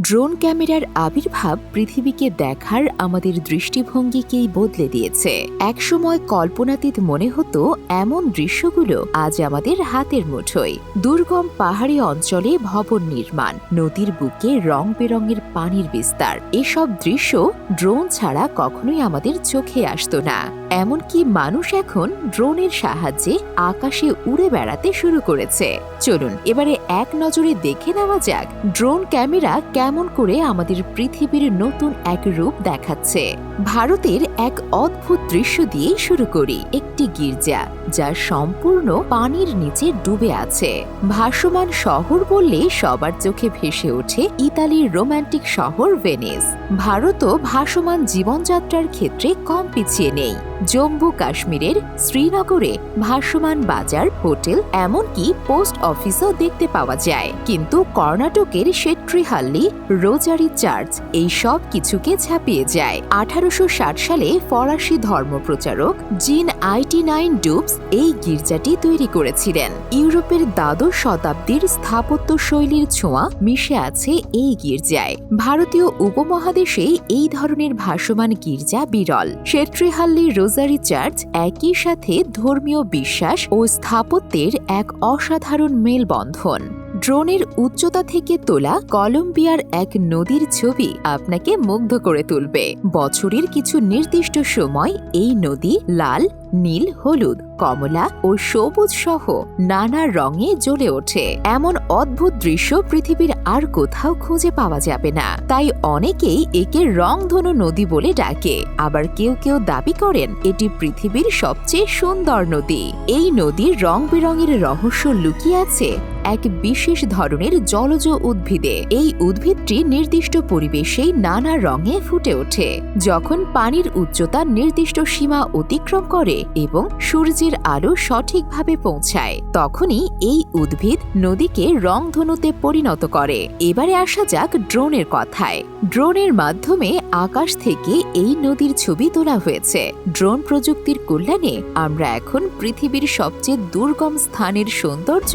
Drone ক্যামেরার আবির্ভাব পৃথিবীকে দেখার আমাদের দৃষ্টিভঙ্গিকেই বদলে দিয়েছে। একসময় কল্পনাতীত মনে হতো, এমন দৃশ্যগুলো আজ আমাদের হাতের মুঠোয়। দুর্গম পাহাড়ি অঞ্চলে ভবন নির্মাণ, নদীর বুকে রং বেরঙের পানির বিস্তার। এসব দৃশ্য ড্রোন ছাড়া কখনোই আমাদের চোখে আসতো না। এমনকি মানুষ এখন ড্রোনের সাহায্যে আকাশে উড়ে বেড়াতে শুরু করেছে। চলুন, এবারে এক নজরে দেখে নেওয়া যাক ড্রোন ক্যামেরা কেমন করে আমাদের পৃথিবীর নতুন এক রূপ দেখাচ্ছে। ভারতের এক অদ্ভুত দৃশ্য দিয়ে শুরু করি, একটি গির্জা যা সম্পূর্ণ পানির নিচে ডুবে আছে। ভাসমান শহর বললে সবার চোখে ভেসে ওঠে ইতালির রোমান্টিক শহর ভেনিস। ভারতও ভাসমান জীবনযাত্রার ক্ষেত্রে কম পিছিয়ে নেই। জম্মু কাশ্মীরের শ্রীনগরে ভাসমান বাজার, হোটেল, এমনকি পোস্ট অফিসও দেখতে পাওয়া যায়। কিন্তু কর্ণাটকের শেট্রিহাল্লি, রোজারি চার্চ এই সব কিছুকে ছাপিয়ে যায়। আঠারোশো ষাট সালে ফরাসি ধর্মপ্রচারক জিন আইটি নাইন ডুবস এই গির্জাটি তৈরি করেছিলেন। ইউরোপের দ্বাদশ শতাব্দীর স্থাপত্য শৈলীর ছোঁয়া মিশে আছে এই গির্জায়। ভারতীয় উপমহাদেশে এই ধরনের ভাসমান গির্জা বিরল। শেট্রিহাল্লি রোজারি চার্চ একই সাথে ধর্মীয় বিশ্বাস ও স্থাপত্যের এক অসাধারণ মেলবন্ধন। ড্রোনের উচ্চতা থেকে তোলা কলম্বিয়ার এক নদীর ছবি আপনাকে মুগ্ধ করে তুলবে। বছরের কিছু নির্দিষ্ট সময় এই নদী লাল, নীল, হলুদ, কমলা ও সবুজ সহ নানা রঙে জ্বলে ওঠে। এমন অদ্ভুত দৃশ্য পৃথিবীর আর কোথাও খুঁজে পাওয়া যাবে না। তাই অনেকেই একে রংধনু নদী বলে ডাকে। আবার কেউ কেউ দাবি করেন এটি পৃথিবীর সবচেয়ে সুন্দর নদী। এই নদীর রং বেরঙের রহস্য লুকিয়ে আছে এক বিশেষ ধরনের জলজ উদ্ভিদে। এই উদ্ভিদটি নির্দিষ্ট পরিবেশেই নানা রঙে ফুটে ওঠে। যখন পানির উচ্চতা নির্দিষ্ট সীমা অতিক্রম করে এবং সূর্যের আলো সঠিকভাবে পৌঁছায়, তখনই এই উদ্ভিদ নদীকে রংধনুতে পরিণত করে। এবারে আসা যাক ড্রোনের কথায়। ড্রোনের মাধ্যমে আকাশ থেকে এই নদীর ছবি তোলা হয়েছে। ড্রোন প্রযুক্তির কল্যাণে আমরা এখন পৃথিবীর সবচেয়ে দুর্গম স্থানের সৌন্দর্য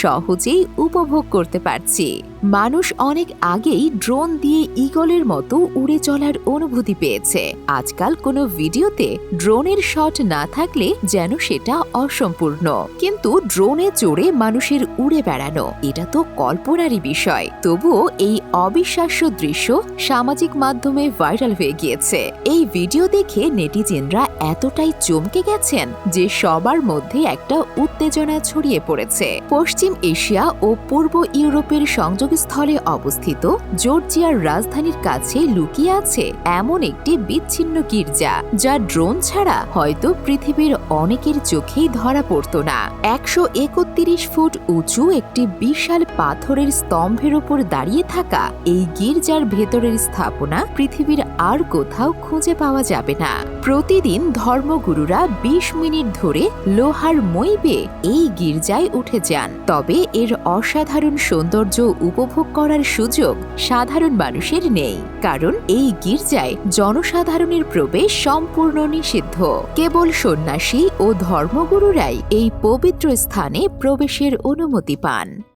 সহজেই উপভোগ করতে পারছি। মানুষ অনেক আগেই ড্রোন দিয়ে ইগলের মতো উড়ে চলার অনুভূতি পেয়েছে। আজকাল কোনো ভিডিওতে ড্রোনের শট না থাকলে যেন সেটা অসম্পূর্ণ। কিন্তু ড্রোনে চড়ে মানুষের উড়ে বেড়ানো, এটা তো কল্পনারই বিষয়। তবুও এই অবিশ্বাস্য দৃশ্য সামাজিক মাধ্যমে ভাইরাল হয়ে গিয়েছে। এই ভিডিও দেখে নেটিজেনরা এতটাই চমকে গেছেন যে সবার মধ্যে একটা উত্তেজনা ছড়িয়ে পড়েছে। পশ্চিম এশিয়া ও পূর্ব ইউরোপের সংযোগস্থলে অবস্থিত জর্জিয়ার রাজধানীর কাছে লুকিয়ে আছে এমন একটি বিচ্ছিন্ন গির্জা, যা ড্রোন ছাড়া হয়তো পৃথিবীর অনেকের চোখেই ধরা পড়ত না। একশো একত্রিশ ফুট উঁচু একটি বিশাল পাথরের স্তম্ভের ওপর দাঁড়িয়ে থাকা এই গির্জার ভেতরের স্থাপনা পৃথিবীর আর কোথাও খুঁজে পাওয়া যাবে না। প্রতিদিন ধর্মগুরুরা ২০ মিনিট ধরে লোহার মই বেয়ে এই গির্জায় উঠে যান। তবে এর অসাধারণ সৌন্দর্য উপভোগ করার সুযোগ সাধারণ মানুষের নেই, কারণ এই গির্জায় জনসাধারণের প্রবেশ সম্পূর্ণ নিষিদ্ধ। কেবল সন্ন্যাসী ও ধর্মগুরুরাই এই পবিত্র স্থানে প্রবেশের অনুমতি পান।